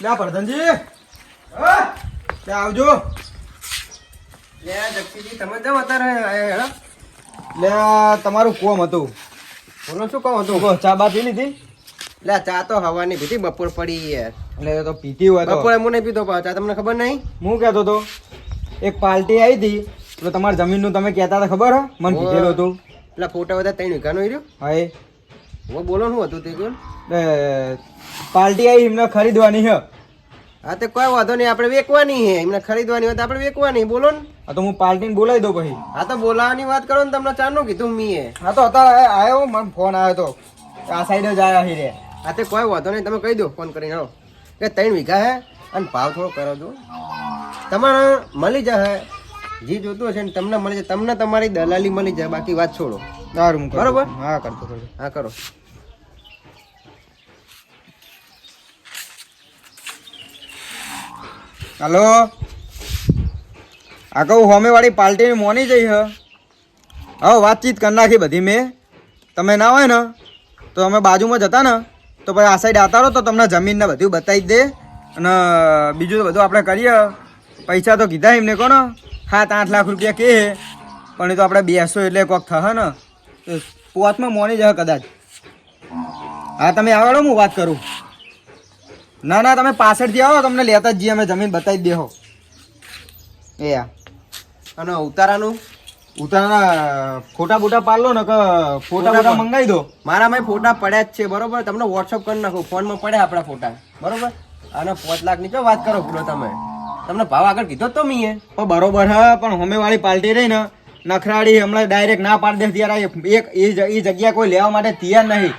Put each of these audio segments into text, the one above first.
લે પ્રધાનજી હા? લે આવજો. લે જગસીજી તમે કેમ અત્યારે લે તમારું કોમ હતું. બોલો શું કહો હતું? ચા બા પી લીધી લે ચા તો હવાની પીધી બપોર પડી યાર એટલે તો પીતી હોય તો. બપોરે હું નહીં પીતો ચા તમને ખબર નહીં? હું કહેતો તો એક પાર્ટી આવી હતી તો તમારી જમીનનું તમે કહેતા હતા ખબર હો? મને. કીધેલું હતું. એટલે ફોટા બધા ત્રણ વીઘાનો રહ્યો હા એ. હું બોલો શું હતું તે કોણ પાર્ટી આવી એમને ખરીદવાની છે હા તે કોઈ વાંધો નહીં આપણે વેચવાની છે. એમને ખરીદવાની હોય તો આપણે વેચવાની બોલો ને. હા તો હું પાર્ટીને બોલાવી દઉં પછી. હા તો બોલાવવાની વાત કરો ને તમને ચારનું કીધું મીએ હા તો અત્યારે આવ્યો મને ફોન આવ્યો તો. આ સાઈડ જ આવ્યા હી રે. હા તે કોઈ વાંધો નહીં તમે કહી દો ફોન કરીને આવો કે ત્રણ વીઘા હે અને ભાવ થોડો કરો છો. તમારે મળી જશે. જે જોતું હશે ને તમને મળી જાય તમને તમારી દલાલી મળી જાય બાકી વાત છોડો. હું. બરોબર? હા કરતો કરતો. હા કરો. હાલો? આ કહું હોમે વાળી પાર્ટી મોની જઈ હ. વાતચીત કરી નાખી બધી મેં. તમે ના હોય ને, તો અમે બાજુમાં જતા ને, તો પછી આ સાઈડ આવતા રહો, તો તમને જમીનને બધું બતાવી દે. અને બીજું તો બધું આપણે કરીએ. પૈસા તો કીધા એમને કોણ? સાત, આઠ લાખ રૂપિયા કે પણ એ તો આપણે બેસો એટલે કોક થશે ને. તો પોચમાં મોની જ કદાચ. હા, તમે આવડો હું વાત કરું. ના ના તમે પાછળથી આવો તમને લેતા જ જઈએ અમે જમીન બતાવી દેહો. એ અને ઉતારાનું? ઉતારાના ફોટા બોટા પાડલો ને કે ફોટા બોટા મંગાવી દો. મારા મેં ફોટા પડ્યા જ છે બરોબર? તમને વોટ્સઅપ કરી નાખો ફોનમાં પડ્યા આપણા ફોટા. બરોબર? અને પાંચ લાખની તો વાત કરો પૂરો તમે? તમને ભાવ આગળ કીધો તો મીએ. પણ બરોબર હા પણ હોમે વાળી પાર્ટી રહી ને નખરાડી હમણાં ડાયરેક્ટ ના પાડી દે ત્યારે એક એ જગ્યા કોઈ લેવા માટે તૈયાર નહીં.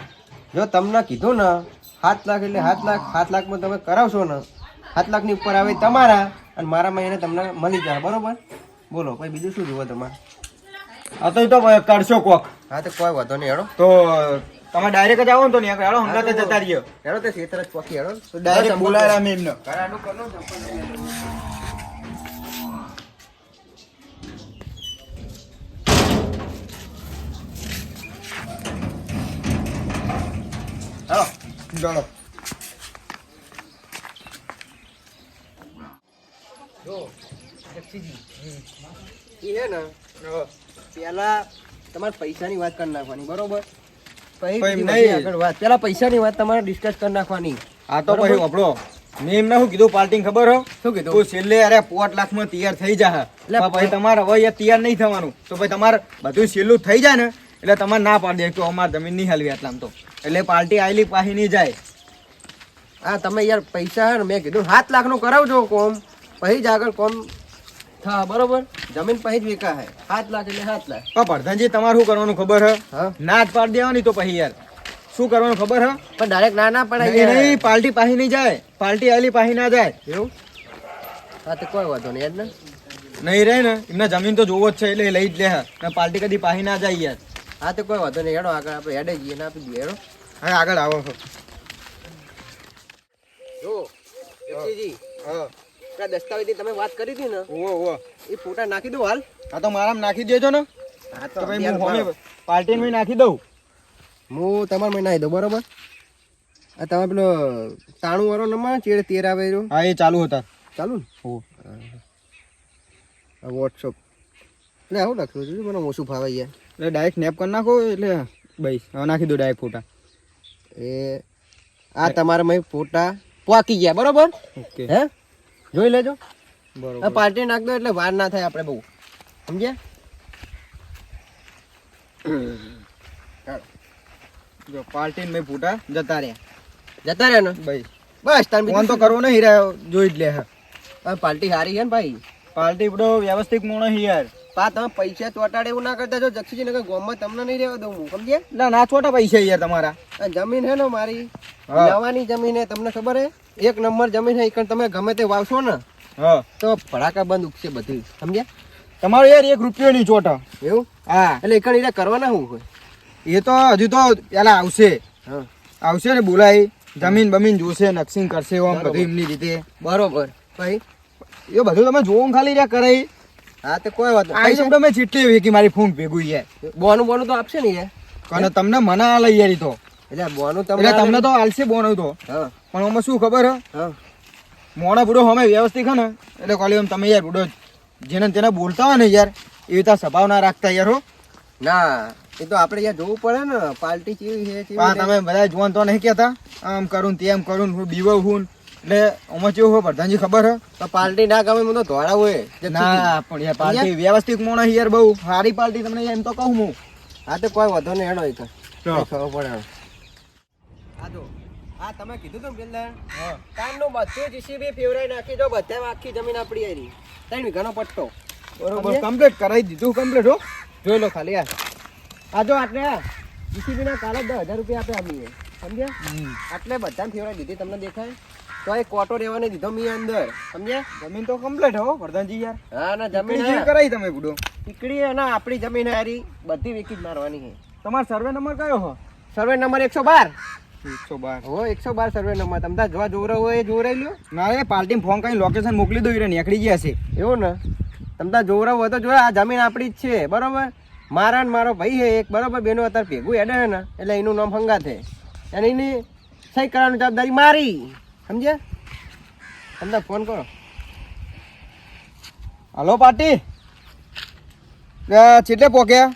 જો તમને કીધું ને સાત લાખ એટલે સાત લાખ સાત લાખમાં તમે કરાવશો ને સાત લાખની ઉપર આવે તમારા અને મારામાં એને તમને મળી જાય બરોબર? બોલો ભાઈ બીજું શું જુઓ તમારે? આ તો એ તો કરશો કોક. હા તો કોઈ વાંધો નહીં હેડો. તો તમે ડાયરેક્ટ જ આવો ને તો નહીં હેડો હમણાં તો જતા રહ્યો હેડો તે ખેતર જ પોકી હેડો. ડાયરેક્ટ બોલાયા મેં એમને. ને પેલા તમારે પૈસાની વાત કરી નાખવાની બરોબર? પેલા પૈસાની તમારે ડિસ્કસ કરી નાખવાની. આ તો? પછી વાપરો મેં એમને શું કીધું? પાર્ટી ખબર હો? શું કીધું? તો છેલ્લે અરે પોટ લાખમાં તૈયાર થઈ જા. એટલે પછી તમારે હવે તૈયાર નહીં થવાનું. તો પછી તમારે બધું છેલ્લું થઈ જાય ને એટલે તમારે ના પાડી દે તો અમારે જમીન નહીં હાલવી આટલામાં તો. એટલે પાર્ટી આવેલી પાસે નહીં જાય. હા તમે યાર પૈસા હે ને મેં કીધું સાત લાખનું કરાવજો કોમ. પછી જ આગળ કોમ થા બરોબર? જમીન પછી જ વેકા હે. સાત લાખ એટલે સાત લાખ. પણ પ્રધાનજી તમારે શું કરવાનું ખબર હે? હા. ના જ પાડી દેવાની તો પછી યાર. શું કરવાનું ખબર હે? પણ ડાયરેક્ટ ના ના પડાય નહીં પાર્ટી પાછી નહીં જાય. પાર્ટી આવેલી પાછી ના જાય. એવું? હા તો કોઈ વાંધો નહીં યાર ને. નહીં રહે ને. એમને જમીન તો જોવો જ છે એટલે લઈ જ લે હે. ને પાર્ટી કદી પાહી ના જાય યાર. હા તો કોઈ વાંધો નહીં હેડો આગળ આપણે હેડે જઈએ ને આપી દઈએ હેડો હા આગળ આવો છો જો જક્ષીજી હા દસ્તાવેજની તમે વાત કરી હતી ને ઓ ઓ એ ફોટા નાખી દો હાલ આ તો મારામાં નાખી દેજો ને હા તો ભાઈ હું. હોમે પાર્ટીમાં નાખી દઉં હું તમારા માં નાખી દઉં બરોબર આ તમે પેલો તાણું વાળો નંબર ચેડ તેર આવે હા એ ચાલુ હતા ચાલુ ને હો વોટ્સઅપ એટલે આવું લખ્યું છે મને ઓછું ફાવે યાર એટલે ડાયરેક્ટ સ્નેપ કરી નાખો એટલે ભાઈ હવે નાખી દો ડાયરેક્ટ ફોટા. એ આ તમારા મેં ફોટા પાકી ગયા બરોબર? ઓકે. હે? જોઈ લેજો. બરોબર. પાર્ટી નાખ દો એટલે વાર ના થાય આપણે બહુ. સમજ્યા? જો પાર્ટીને મેં ફોટા જતા રહ્યા. જતા રહ્યા ને? ભાઈ બસ તાર ફોન તો કરવો નહીં રહ્યો જોઈ જ લે હા. પાર્ટી હારી છે ને ભાઈ? પાર્ટી બધો વ્યવસ્થિત મોણો યાર. પા તમે પૈસા ચોટાડે એવું ના કરતા છો જક્ષીજી નગર ગામમાં તમને નહીં રહેવા દઉં હું સમજ્યા? એટલે ના છોટા પૈસા યાર તમારા. જમીન હે ને મારી. નવાની જમીન હે તમને ખબર હે? એક નંબર જમીન હે એક તમે ગમે તે વાવશો ને તો ભડાકા બંધ ઉગશે બધી સમજ્યા? તમારો યાર એક રૂપિયો નહીં ચોટા. એવું? હા. એટલે એક ઈરા કરવાના હું હોય? એ તો હજુ તો પેલા આવશે. આવશે ને બોલાય. જમીન બમીન જોશે નકશિંગ કરશે ઓમ. બધું એમની રીતે. બરોબર. ભાઈ? એ બધું તમે જોવો ખાલી રહ્યા કરે હા તો કોઈ વાત આઈ જમ મેં ચીટલી એવી કે મારી ફોન ભેગું યાર બોનું બોનું તો આપશે ને યાર તમને મના આ યાર ઈ તો. એટલે બોનું એટલે તમને તમને તો આલશે બોનું તો. પણ આમાં શું ખબર હ? મોણા બુડો હમે વ્યવસ્થિત છે ને એટલે કોલી તમે યાર બુડો જેને તેના બોલતા હોય ને યાર એવી રીતે સ્વભાવ ના રાખતા યાર હો. ના એ તો આપણે યાર જોવું પડે ને પાર્ટી કેવી છે તમે બધા જોવાનું તો નહીં કહેતા? આમ કરું તેમ કરું હું બીવો હું. એટલે ઓમાં કેવું હોય પ્રધાનજી ખબર હે? તો પાર્ટી ના ગમે મને તો ધોળા હોય ના પણ યાર પાર્ટી વ્યવસ્થિત મોણા યાર બહુ. સારી પાર્ટી તમને એમ તો કહું હું. હા તો કોઈ વધો નહીં હેડો એક ખબર પડે હા તો હા તમે કીધું તો બિલ્ડર કાનનું બધું જીસીબી ફેવરાઈ નાખી દો બધા આખી જમીન આપડી આવી ત્રણ વીઘાનો પટ્ટો. બરોબર? કમ્પ્લીટ કરાવી દીધું કમ્પ્લીટ હો. જોઈ લો ખાલી યાર આ જો આટલે જીસીબી ના કાલે દસ હજાર રૂપિયા આપે આપીએ સમજ્યા? આટલે બધા ફેવરાઈ દીધી તમને દેખાય? તો એક કોટો રહેવાને દીધો મી અંદર. સમજ્યા? જમીન તો કમ્પ્લીટ હો પ્રધાનજી યાર. હા ના જમીન કરાવી તમે બુડો ટીકડી હે ના આપણી જમીન હારી. બધી વેકી જ મારવાની છે તમારો સર્વે નંબર કયો હો? સર્વે નંબર એકસો બાર. એકસો બાર. હો એકસો બાર સર્વે નંબર તમે જોવા જોરો હોય એ જોરાઈ લ્યો. ના એ પાર્ટી ફોન કરીને લોકેશન મોકલી દો એટલે નીકળી ગયા છે. એવું ને? તમે હોય તો જોયા આ જમીન આપણી જ છે બરોબર? મારા ને મારો ભાઈ છે એક બરોબર? બેનો અત્યારે ભેગું છે ને એટલે એનું નામ હંગાત છે અને એની સહી કરવાની જવાબદારી મારી. સમજ્યા? તમને ફોન કરો. હલો પાર્ટી અ, ચેટલે પોક્યા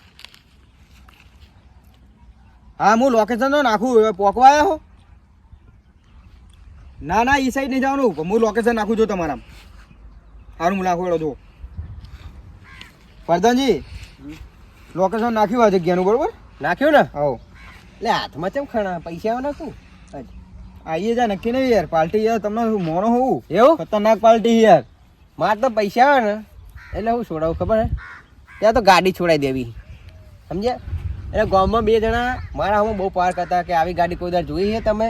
હા હું લોકેશન તો નાખું પોકવા આવ્યા હો. ના ના એ સાઈડ નહીં જવાનું. હું લોકેશન નાખું છું તમારા સારું હું નાખું જો પ્રધાનજી લોકેશન નાખ્યું આ જગ્યાનું બરોબર? નાખ્યું ને? હો એટલે હાથમાં ચમ ખણા? પૈસા નાખું હજ. આઈએ જા નક્કી નહીં યાર. પાર્ટી યાર તમને મોનો હોવું એવું? ખતરનાક પાર્ટી યાર. મારે તો પૈસા આવે ને એટલે હું છોડાવું ખબર હે? ત્યાં તો ગાડી છોડાઈ દેવી. સમજ્યા? એટલે ગામમાં બે જણા મારા હું બહુ પાર્ક હતા કે આવી ગાડી કોઈ દર જોઈ છે તમે?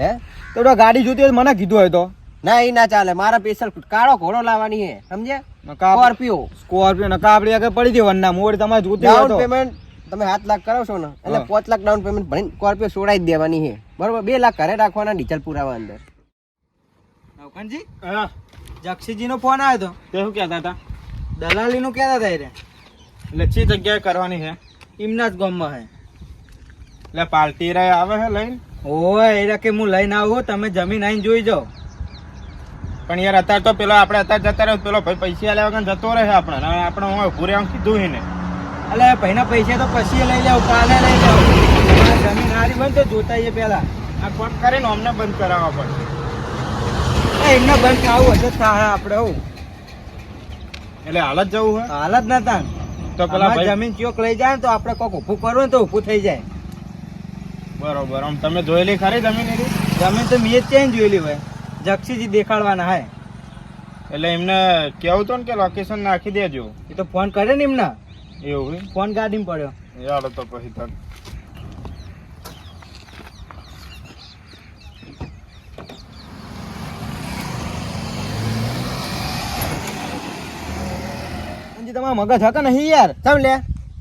હે? તો ગાડી જોતી હોય તો મને કીધું હોય તો. ના એ ના ચાલે. મારા સ્પેશિયલ કાળો ઘોડો લાવવાની છે. સમજ્યા? સ્કોર્પિયો સ્કોર્પિયો નકા આપણી આગળ પડી વનના મોડ તમારે જોતી હોય તો. પેમેન્ટ તમે સાત લાખ કરાવશો ને એટલે. પાંચ લાખ ડાઉન પેમેન્ટ ભરીને સ્કોર્પિયો છોડાઈ દેવાની છે. બરોબર? બે લાખ ઘરે રાખવાના ડીઝલ પુરાવા અંદર. નવકણજી જક્ષીજીનો ફોન આવ્યો હતો તે શું કહેતા હતા? દલાલીનું કહેતા હતા એટલે એટલે ચી જગ્યાએ કરવાની છે? એમના જ ગામમાં હે. એટલે પાર્ટી રે આવે છે લઈને? ઓય એટલે કે હું લઈને આવું તમે જમીન આવીને જોઈ જાઓ. પણ યાર અત્યારે તો પેલો આપણે અત્યારે જતા રહ્યો પેલો ભાઈ પૈસા લેવા જતો રહે આપણે. આપણે હું ભૂરે કીધું હી ને એટલે ભાઈના પૈસા તો પછી લઈ જાવ કાલે લઈ જાવ જમીન હારી બને તો જોતા એ પેલા. આ કોટ કરીને અમને બંધ કરાવવા પડશે. એમને બંધ ખાવું હશે થાય આપણે હું. એટલે હાલ જ જવું હોય હાલ જ નતા તો પેલા જમીન ચોક લઈ જાય ને તો આપણે કોક ઊભું કરવું ને તો ઊભું થઈ જાય. બરોબર આમ તમે જોયેલી ખરી જમીન એની? જમીન તો મેં જ ચેન્જ જોયેલી હોય. જક્ષીજી દેખાડવાના હે. એટલે એમને કેવું તો ને કે લોકેશન નાખી દેજો. એ તો ફોન કરે ને એમના. એવું? ફોન ગાડીમાં પડ્યો. યાર તો પછી તક અંજી તમારા મગજ હતો નહીં યાર? સમ લે.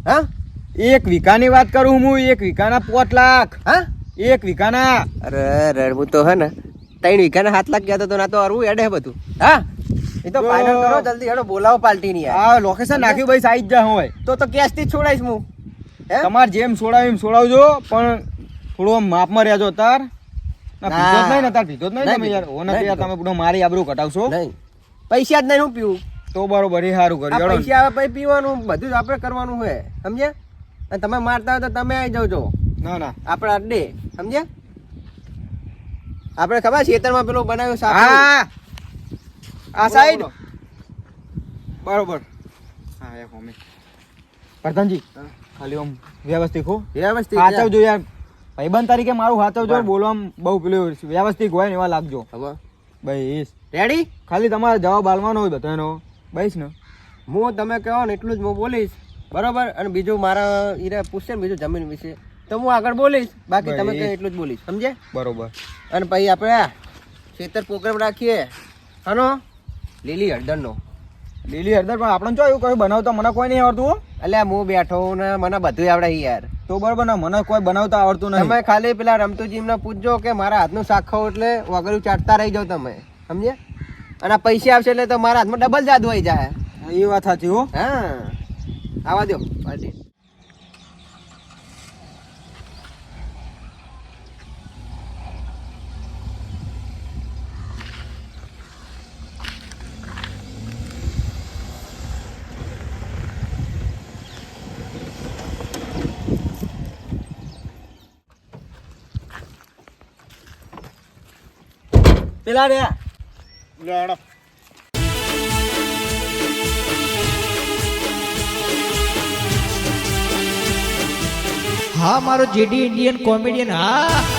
હા? એક વીઘાની વાત કરું હું એક વીઘાના પોત લાખ. હા? એક વીઘાના. અરે રડવું તો હે ને. ત્રણ વીઘાના હાથ લાખ ગયા તો ના તો અરવું એડે હે બધું. હા? એ તો ફાઇનલ કરો જલ્દી હેડો બોલાવો પાર્ટી ની આ લોકેશન નાખ્યું ભાઈ સાઈજ જા હોય. તો તો કેશથી છોડાઈશ હું. હે? તમારે જેમ છોડાવ એમ છોડાવજો પણ થોડો માપમાં રહેજો તાર. ના. પીધો જ નહીં ને તાર પીધો જ નહીં તમે યાર. ઓ નથી યાર તમે પૂરો મારી આબરૂ કટાવશો નહીં. પૈસા જ નહીં હું પીવું. તો બરોબર એ સારું કર્યું. પૈસા આવે પછી પીવાનું બધું જ આપણે કરવાનું હોય. સમજ્યા? અને તમે મારતા હોય તો તમે આવી જાવજો ના ના. આપણે અડે સમજ્યા? આપણે ખબર ખેતરમાં પેલું બનાવ્યું હા. આ સાઈડ બરોબર. હા એ હોમી પ્રધાનજી ખાલી આમ વ્યવસ્થિત હો. વ્યવસ્થિત હાચવજો યાર. ભાઈબંધ તરીકે મારું બરાબર. બોલવામાં બહુ પેલું વ્યવસ્થિત હોય ને એવા લાગજો. હવે? બસ. રેડી ખાલી તમારે જવાબ આલવાનો હોય બધાનો. બસ ને. હું તમે કહો ને એટલું જ હું બોલીશ. બરોબર? અને બીજું મારા ઈરા પૂછશે ને બીજું જમીન વિશે. તો હું આગળ બોલીશ. બાકી તમે કહે એટલું જ બોલીશ. સમજે બરોબર. અને પછી આપણે ખેતર પ્રોગ્રામ રાખીએ. હનો? લીલી હળદરનો. લીલી હળદર પણ આપણે જો એવું બનાવતા મને કોઈ નહીં આવડતું એટલે હું બેઠો ને મને બધું આવડે યાર. તો બરોબર ને મને કોઈ બનાવતા આવડતું નહીં. તમે ખાલી પેલા રમતુજીને પૂછજો કે મારા હાથનું શાક ખાવ એટલે વગરું ચાટતા રહી જાઓ તમે. સમજે અને પૈસા આવશે એટલે તો મારા હાથમાં ડબલ જાદુ આવી જાય. એ વાત સાચી હો. હા. આવા દો પાર્ટી પેલા રે હા મારો જેડી ઇન્ડિયન કોમેડિયન હા.